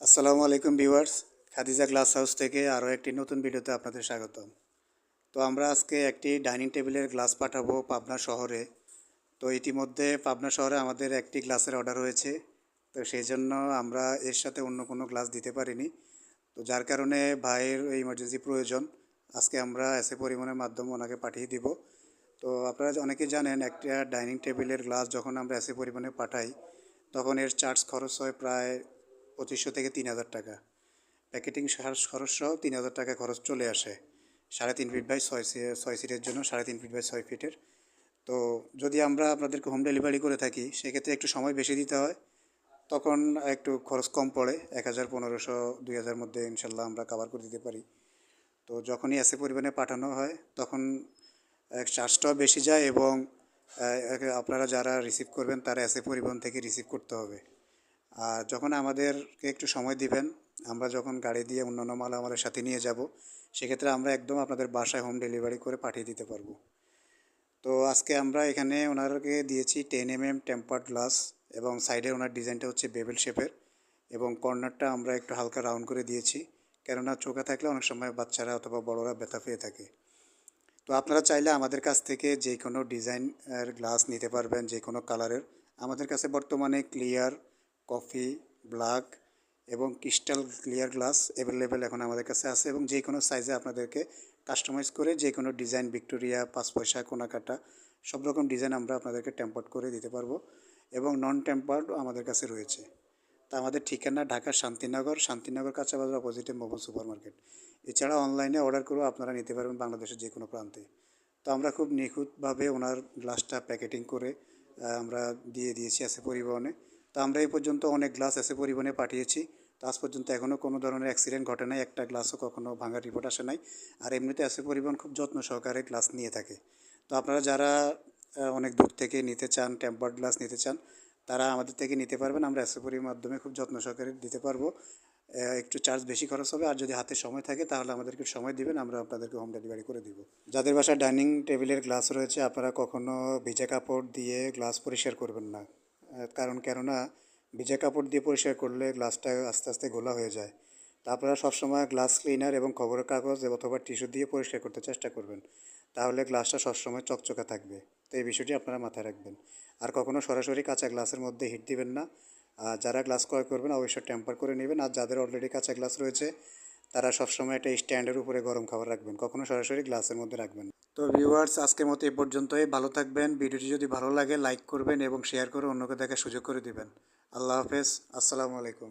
আসসালামু আলাইকুম viewers, Khadija glass house থেকে আরও একটি নতুন ভিডিওতে আপনাদের স্বাগতম। তো আমরা আজকে একটি ডাইনিং টেবিলের গ্লাস পাঠাবো পাবনা শহরে। তো ইতিমধ্যে পাবনা শহরে আমাদের একটি গ্লাসের অর্ডার হয়েছে। তো সেই জন্য আমরা এর সাথে অন্য কোনো গ্লাস দিতে পারিনি। তো যার কারণে ভাইয়ের ইমার্জেন্সি প্রয়োজন, আজকে আমরা এসে পরিমাণের মাধ্যমে ওনাকে পাঠিয়ে দিব। তো আপনারা অনেকেই জানেন, একটা ডাইনিং টেবিলের গ্লাস যখন আমরা এসে পরিমাণে পাঠাই, তখন এর চার্জ খরচ হয় প্রায় পঁচিশশো থেকে তিন হাজার টাকা। প্যাকেটিং খরচ সহ তিন হাজার টাকা খরচ চলে আসে। সাড়ে তিন ফিট বাই ছয় ছয় সিটের জন্য সাড়ে তিন ফিট বাই ছয় ফিটের তো যদি আমরা আপনাদেরকে হোম ডেলিভারি করে থাকি, সেক্ষেত্রে একটু সময় বেশি দিতে হয়। তখন একটু খরচ কম পড়ে। এক হাজার পনেরোশো, দুই হাজার মধ্যে ইনশাল্লাহ আমরা কাভার করে দিতে পারি। তো যখনই এসে পরিমাণে পাঠানো হয়, তখন চার্জটাও বেশি যায় এবং আপনারা যারা রিসিভ করবেন, তারা এসে পরিবহন থেকে রিসিভ করতে হবে। আর যখন আমাদেরকে একটু সময় দিবেন, আমরা যখন গাড়ি দিয়ে অন্যান্য মাল আমাদের সাথে নিয়ে যাব, সেক্ষেত্রে আমরা একদম আপনাদের বাসায় হোম ডেলিভারি করে পাঠিয়ে দিতে পারব। তো আজকে আমরা এখানে ওনারকে দিয়েছি ten M M tempered glass এবং সাইডে ওনার ডিজাইনটা হচ্ছে বেবেল শেপের এবং কর্নারটা আমরা একটু হালকা রাউন্ড করে দিয়েছি, কেননা চোখে থাকলে অনেক সময় বাচ্চারা অথবা বড়রা ব্যথা পেয়ে থাকে। তো আপনারা চাইলে আমাদের কাছ থেকে যে কোনো ডিজাইনের গ্লাস নিতে পারবেন যে কোনো কালারের। আমাদের কাছে বর্তমানে ক্লিয়ার কফি, ব্ল্যাক এবং ক্রিস্টাল ক্লিয়ার গ্লাস অ্যাভেলেবেল এখন আমাদের কাছে আছে এবং যে কোনো সাইজে আপনাদেরকে কাস্টমাইজ করে যে কোনো ডিজাইন ভিক্টোরিয়া, পাঁচ পয়সা, কোনাকাটা, সব রকম ডিজাইন আমরা আপনাদেরকে টেম্পার্ড করে দিতে পারব এবং নন টেম্পার্ড আমাদের কাছে রয়েছে। তা আমাদের ঠিকানা ঢাকা শান্তিনগর শান্তিনগর কাঁচাবাজার অপোজিটে মোবাইল সুপার মার্কেট এছাড়া অনলাইনে অর্ডার করেও আপনারা নিতে পারবেন বাংলাদেশের যে কোনো প্রান্তে। তো আমরা খুব নিখুঁতভাবে ওনার গ্লাসটা প্যাকেটিং করে আমরা দিয়ে দিয়েছি আছে পরিবহনে। তো আমরা এই পর্যন্ত অনেক গ্লাস এসে পরিবহনে পাঠিয়েছি। তো আজ পর্যন্ত এখনও কোনো ধরনের অ্যাক্সিডেন্ট ঘটে নাই, একটা গ্লাসও কখনো ভাঙার রিপোর্ট আসে নাই। আর এমনিতে এসে পরিবহন খুব যত্ন সহকারে গ্লাস নিয়ে থাকে। তো আপনারা যারা অনেক দূর থেকে নিতে চান টেম্পার্ড গ্লাস নিতে চান, তারা আমাদের থেকে নিতে পারবেন। আমরা এসে এসএপরির মাধ্যমে খুব যত্ন সহকারে দিতে পারব। একটু চার্জ বেশি খরচ হবে। আর যদি হাতে সময় থাকে, তাহলে আমাদেরকে সময় দিবেন। আমরা আপনাদেরকে হোম ডেলিভারি করে দিব। যাদের বাসায় ডাইনিং টেবিলের গ্লাস রয়েছে, আপনারা কখনো ভিজা কাপড় দিয়ে গ্লাস পরিষ্কার করবেন না। কারণ কেননা ভিজা কাপড় দিয়ে পরিষ্কার করলে গ্লাসটা আস্তে আস্তে গোলা হয়ে যায়। তা আপনারা সবসময় গ্লাস ক্লিনার এবং খবরের কাগজ অথবা টিস্যু দিয়ে পরিষ্কার করতে চেষ্টা করবেন। তাহলে গ্লাসটা সবসময় চকচকে থাকবে। তো এই বিষয়টি আপনারা মাথায় রাখবেন। আর কখনও সরাসরি কাঁচা গ্লাসের মধ্যে হিট দিবেন না। আর যারা গ্লাস ক্রয় করবেন, অবশ্যই টেম্পার করে নেবেন। আর যাদের অলরেডি কাঁচা গ্লাস রয়েছে তারা সবসময় একটা স্ট্যান্ডের উপরে গরম খাবার রাখবেন, কখনো সরাসরি গ্লাসের মধ্যে রাখবেন তো ভিউয়ার্স আজকের মতো এ পর্যন্তই। ভালো থাকবেন। ভিডিওটি যদি ভালো লাগে লাইক করবেন এবং শেয়ার করে অন্যকে দেখার সুযোগ করে দিবেন। আল্লাহ হাফেজ। আসসালামু আলাইকুম।